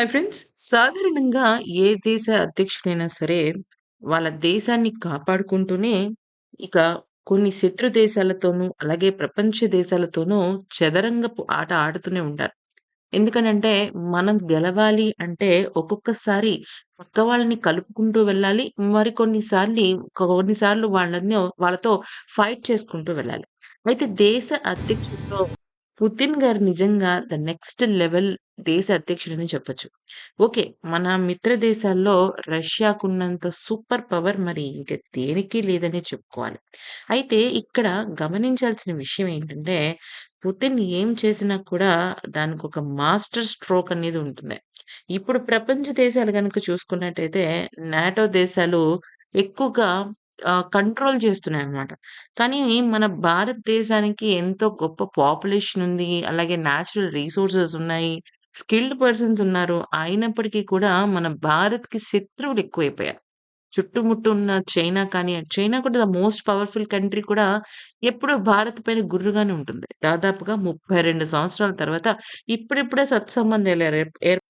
Hi friends. సాధారణంగా ఏ దేశ అధ్యక్షుడైనా సరే, వాళ్ళ దేశాన్ని కాపాడుకుంటూనే, ఇక కొన్ని శత్రు దేశాలతోనూ, అలాగే ప్రపంచ దేశాలతోనూ చదరంగపు ఆట ఆడుతూనే ఉంటారు. ఎందుకనంటే, మనం గెలవాలి అంటే ఒక్కొక్కసారి పక్క వాళ్ళని కలుపుకుంటూ వెళ్ళాలి. మరి కొన్నిసార్లు కొన్నిసార్లు వాళ్ళని వాళ్ళతో ఫైట్ చేసుకుంటూ వెళ్ళాలి. అయితే దేశ అధ్యక్షుడిలో పుతిన్ గారు నిజంగా ద నెక్స్ట్ లెవెల్ దేశ అధ్యక్షుడని చెప్పొచ్చు. ఓకే. మన మిత్ర దేశాల్లో రష్యాకున్నంత సూపర్ పవర్ మరి ఇంకా దేనికి లేదనే చెప్పుకోవాలి. అయితే ఇక్కడ గమనించాల్సిన విషయం ఏంటంటే, పుతిన్ ఏం చేసినా కూడా దానికొక మాస్టర్ స్ట్రోక్ అనేది ఉంటుంది. ఇప్పుడు ప్రపంచ దేశాలు కనుక చూసుకున్నట్టయితే, నాటో దేశాలు ఎక్కువగా కంట్రోల్ చేస్తున్నాయి అనమాట కానీ మన భారతదేశానికి ఎంతో గొప్ప పాపులేషన్ ఉంది. అలాగే న్యాచురల్ రీసోర్సెస్ ఉన్నాయి. స్కిల్డ్ పర్సన్స్ ఉన్నారు. అయినప్పటికీ కూడా మన భారత్‌కి శత్రువులు ఎక్కువైపోయారు. చుట్టుముట్టు ఉన్న చైనా కానీ, చైనా కూడా ద మోస్ట్ పవర్‌ఫుల్ కంట్రీ కూడా ఎప్పుడు భారత్ పైన గుర్రుగానే ఉంటుంది. దాదాపుగా 32 సంవత్సరాల తర్వాత ఇప్పుడిప్పుడే సత్సంబంధాలు ఏర్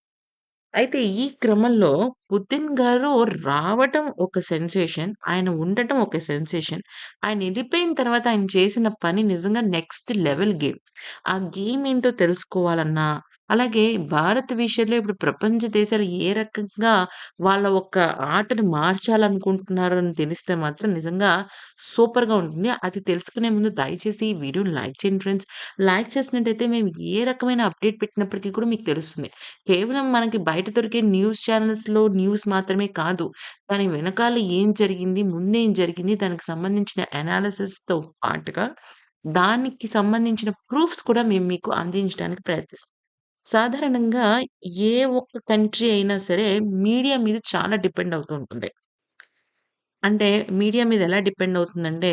అయితే ఈ క్రమంలో పుతిన్ గారు రావటం ఒక సెన్సేషన్. ఆయన ఉండటం ఒక సెన్సేషన్. ఆయన వెళ్ళిపోయిన తర్వాత ఆయన చేసిన పని నిజంగా నెక్స్ట్ లెవెల్ గేమ్. ఆ గేమ్ ఏంటో తెలుసుకోవాలన్నా, అలాగే భారత్ విషయంలో ఇప్పుడు ప్రపంచ దేశాలు ఏ రకంగా వాళ్ళ ఒక ఆటను మార్చాలనుకుంటున్నారో అని తెలిస్తే మాత్రం నిజంగా సూపర్‌గా ఉంటుంది. అది తెలుసుకునే ముందు దయచేసి ఈ వీడియోని లైక్ చేయండి ఫ్రెండ్స్. లైక్ చేసినట్టయితే మేము ఏ రకమైన అప్డేట్ పెట్టినప్పటికీ కూడా మీకు తెలుస్తుంది. కేవలం మనకి బయట దొరికే న్యూస్ ఛానల్స్లో న్యూస్ మాత్రమే కాదు. దాని వెనకాల ఏం జరిగింది, ముందేం జరిగింది, దానికి సంబంధించిన అనాలిసిస్‌తో పాటుగా దానికి సంబంధించిన ప్రూఫ్స్ కూడా మేము మీకు అందించడానికి ప్రయత్నిస్తాం. సాధారణంగా ఏ ఒక్క కంట్రీ అయినా సరే మీడియా మీద చాలా డిపెండ్ అవుతూ ఉంటుంది. అంటే మీడియా మీద ఎలా డిపెండ్ అవుతుందంటే,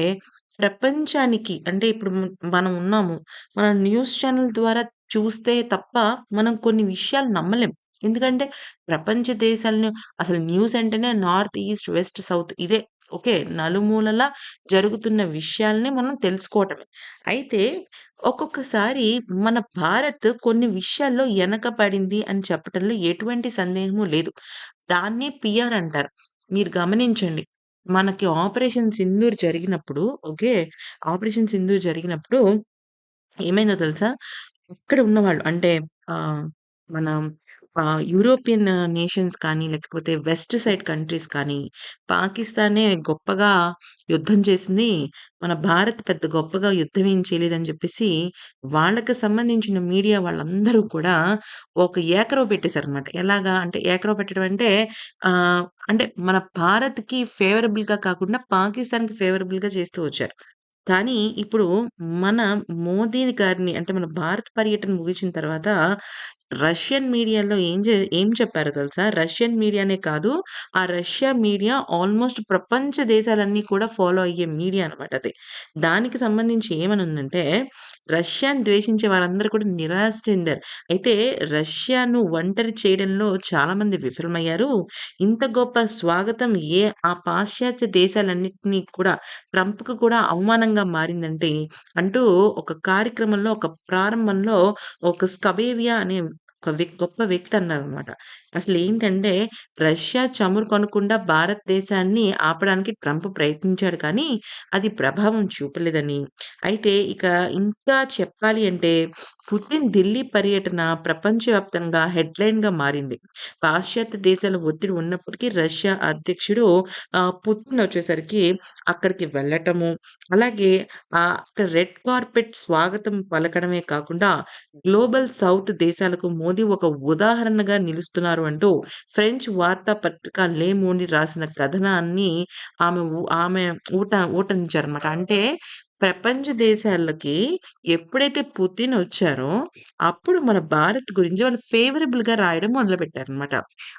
ప్రపంచానికి అంటే ఇప్పుడు మ్ మనం ఉన్నాము. మనం న్యూస్ ఛానెల్ ద్వారా చూస్తే తప్ప మనం కొన్ని విషయాలు నమ్మలేం. ఎందుకంటే ప్రపంచ దేశాలను అసలు న్యూస్ అంటేనే నార్త్, ఈస్ట్, వెస్ట్, సౌత్ ఇదే. ఓకే. నలుమూలలా జరుగుతున్న విషయాల్ని మనం తెలుసుకోవటమే. అయితే ఒక్కొక్కసారి మన భారత్ కొన్ని విషయాల్లో వెనకబడింది అని చెప్పటంలో ఎటువంటి సందేహము లేదు. దాన్నే పిఆర్ అంటారు. మీరు గమనించండి. మనకి ఆపరేషన్ సింధూర్ జరిగినప్పుడు ఓకే. ఆపరేషన్ సింధూర్ జరిగినప్పుడు ఏమైందో తెలుసా? ఇక్కడ ఉన్నవాళ్ళు అంటే మన యూరోపియన్ నేషన్స్ కానీ, లేకపోతే వెస్ట్ సైడ్ కంట్రీస్ కానీ, పాకిస్తానే గొప్పగా యుద్ధం చేసింది. మన భారత్ పెద్ద గొప్పగా యుద్ధం ఏం చేయలేదని చెప్పేసి, వాళ్ళకి సంబంధించిన మీడియా వాళ్ళందరూ కూడా ఒక ఏకరవ పెట్టేసారన్నమాట. ఎలాగా అంటే ఏకరవ పెట్టడం అంటే అంటే మన భారత్‌కి ఫేవరబుల్‌గా కాకుండా పాకిస్తాన్‌కి ఫేవరబుల్‌గా చేస్తూ వచ్చారు. కానీ ఇప్పుడు మన మోదీ గారిని అంటే మన భారత్ పర్యటన ముగిసిన తర్వాత రష్యన్ మీడియాలో ఏం చే ఏం చెప్పారో తెలుసా? రష్యన్ మీడియానే కాదు. ఆ రష్యా మీడియా ఆల్‌మోస్ట్ ప్రపంచ దేశాలన్నీ కూడా ఫాలో అయ్యే మీడియా అన్నమాట అది. దానికి సంబంధించి ఏమనుందంటే, రష్యాను ద్వేషించే వారందరూ కూడా నిరాశ చెందారు. అయితే రష్యాను ఒంటరి చేయడంలో చాలామంది విఫలమయ్యారు. ఇంత గొప్ప స్వాగతం ఏ ఆ పాశ్చాత్య దేశాలన్నింటినీ కూడా ట్రంప్కు కూడా అవమానంగా మారిందంటే అంటూ ఒక కార్యక్రమంలో ఒక ప్రారంభంలో ఒక స్కవేవియా అనే ఒక గొప్ప వ్యక్తి అన్నారనమాట అసలు ఏంటంటే రష్యా చమురు కొనకుండా భారతదేశాన్ని ఆపడానికి ట్రంప్ ప్రయత్నించాడు కానీ, అది ప్రభావం చూపలేదని. అయితే ఇక ఇంకా చెప్పాలి అంటే పుతిన్ ఢిల్లీ పర్యటన ప్రపంచవ్యాప్తంగా హెడ్‌లైన్‌గా మారింది. పాశ్చాత్య దేశాల ఒత్తిడి ఉన్నప్పటికీ రష్యా అధ్యక్షుడు పుతిన్ వచ్చేసరికి అక్కడికి వెళ్ళటము, అలాగే అక్కడ రెడ్ కార్పెట్ స్వాగతం పలకడమే కాకుండా గ్లోబల్ సౌత్ దేశాలకు మోదీ ఒక ఉదాహరణగా నిలుస్తున్నారు అంటూ ఫ్రెంచ్ వార్తాపత్రిక లే లేమోని రాసిన కథనాన్ని ఆమె ఆమె ఊట ఊటనించారనమాట అంటే ప్రపంచ దేశాలకి ఎప్పుడైతే పుతిన్ వచ్చారో, అప్పుడు మన భారత్ గురించి వాళ్ళు ఫేవరబుల్‌గా రాయడం మొదలుపెట్టారనమాట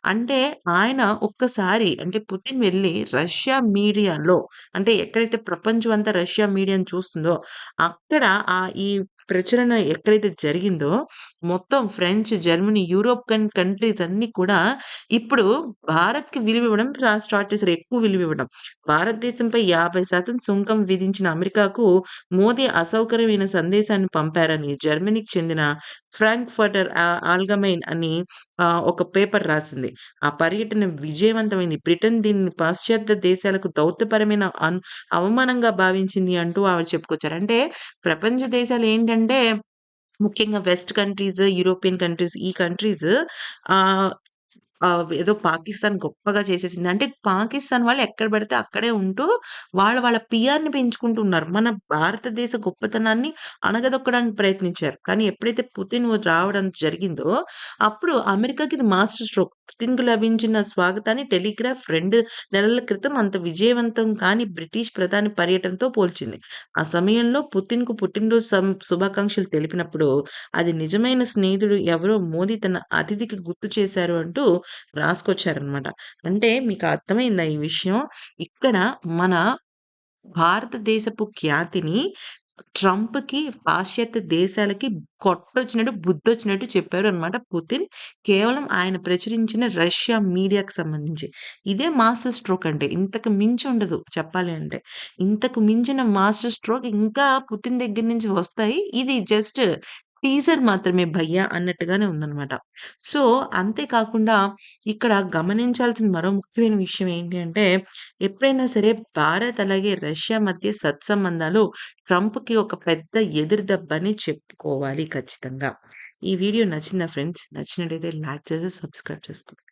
అంటే ఆయన ఒక్కసారి అంటే పుతిన్ వెళ్ళి రష్యా మీడియాలో అంటే ఎక్కడైతే ప్రపంచం అంతా రష్యా మీడియాని చూస్తుందో, అక్కడ ఆ ఈ ప్రచురణ ఎక్కడైతే జరిగిందో, మొత్తం ఫ్రెంచ్, జర్మనీ, యూరోప్ కంట్రీస్ అన్నీ కూడా ఇప్పుడు భారత్‌కి విలువివ్వడం ఇవ్వడం స్టార్ట్ చేశారు. ఎక్కువ విలువివ్వడం. భారతదేశంపై 50% సుంకం విధించిన అమెరికాకు మోదీ అసౌకర్యమైన సందేశాన్ని పంపారని జర్మనీకి చెందిన ఫ్రాంక్‌ఫర్టర్ ఆల్‌గమైన్ అని ఒక పేపర్ రాసింది. ఆ పర్యటన విజయవంతమైంది. బ్రిటన్ దీన్ని పాశ్చాత్య దేశాలకు దౌత్యపరమైన అవమానంగా భావించింది అంటూ ఆవిడ చెప్పుకొచ్చారు. అంటే ప్రపంచ దేశాలేంటంటే ముఖ్యంగా వెస్ట్ కంట్రీస్, యూరోపియన్ కంట్రీస్ ఈ కంట్రీస్ ఆహ్, ఏదో పాకిస్తాన్ గొప్పగా చేసేసింది. అంటే పాకిస్తాన్ వాళ్ళు ఎక్కడ పడితే అక్కడే ఉంటూ వాళ్ళు వాళ్ళ పీఆర్‌ని పెంచుకుంటున్నారు. మన భారతదేశ గొప్పతనాన్ని అణగదొక్కడానికి ప్రయత్నించారు. కానీ ఎప్పుడైతే పుతిన్ రావడం జరిగిందో అప్పుడు అమెరికాకి ఇది మాస్టర్ స్ట్రోక్. పుతిన్‌కు లభించిన స్వాగతాన్ని టెలిగ్రాఫ్ రెండు నెలల క్రితం అంత విజయవంతం కాని బ్రిటిష్ ప్రధాని పర్యటనతో పోల్చింది. ఆ సమయంలో పుతిన్‌కు పుట్టినరోజు సం శుభాకాంక్షలు తెలిపినప్పుడు అది నిజమైన స్నేహితుడు ఎవరో మోదీ తన అతిథికి గుర్తు చేశారు అంటూ రాసుకొచ్చారనమాట. అంటే మీకు అర్థమైందా ఈ విషయం? ఇక్కడ మన భారతదేశపు ఖ్యాతిని ట్రంప్‌కి, పాశ్చాత్య దేశాలకి కొట్టొచ్చినట్టు, బుద్ధొచ్చినట్టు చెప్పారు అన్నమాట పుతిన్. కేవలం ఆయన ప్రచురించిన రష్యా మీడియాకి సంబంధించి. ఇదే మాస్టర్ స్ట్రోక్ అంటే. ఇంతకు మించి ఉండదు చెప్పాలి అంటే. ఇంతకు మించిన మాస్టర్ స్ట్రోక్ ఇంకా పుతిన్ దగ్గర నుంచి వస్తాయి. ఇది జస్ట్ టీజర్ మాత్రమే భయ్యా అన్నట్టుగానే ఉందన్నమాట. సో, అంతే కాకుండా ఇక్కడ గమనించాల్సిన మరో ముఖ్యమైన విషయం ఏంటి అంటే ఎప్పుడైనా సరే భారత్ అలాగే రష్యా మధ్య సత్సంబంధాలు ట్రంప్‌కి ఒక పెద్ద ఎదురు దెబ్బని చెప్పుకోవాలి ఖచ్చితంగా. ఈ వీడియో నచ్చిందా ఫ్రెండ్స్? నచ్చినట్టయితే లైక్ చేసి సబ్స్క్రైబ్ చేసుకోండి.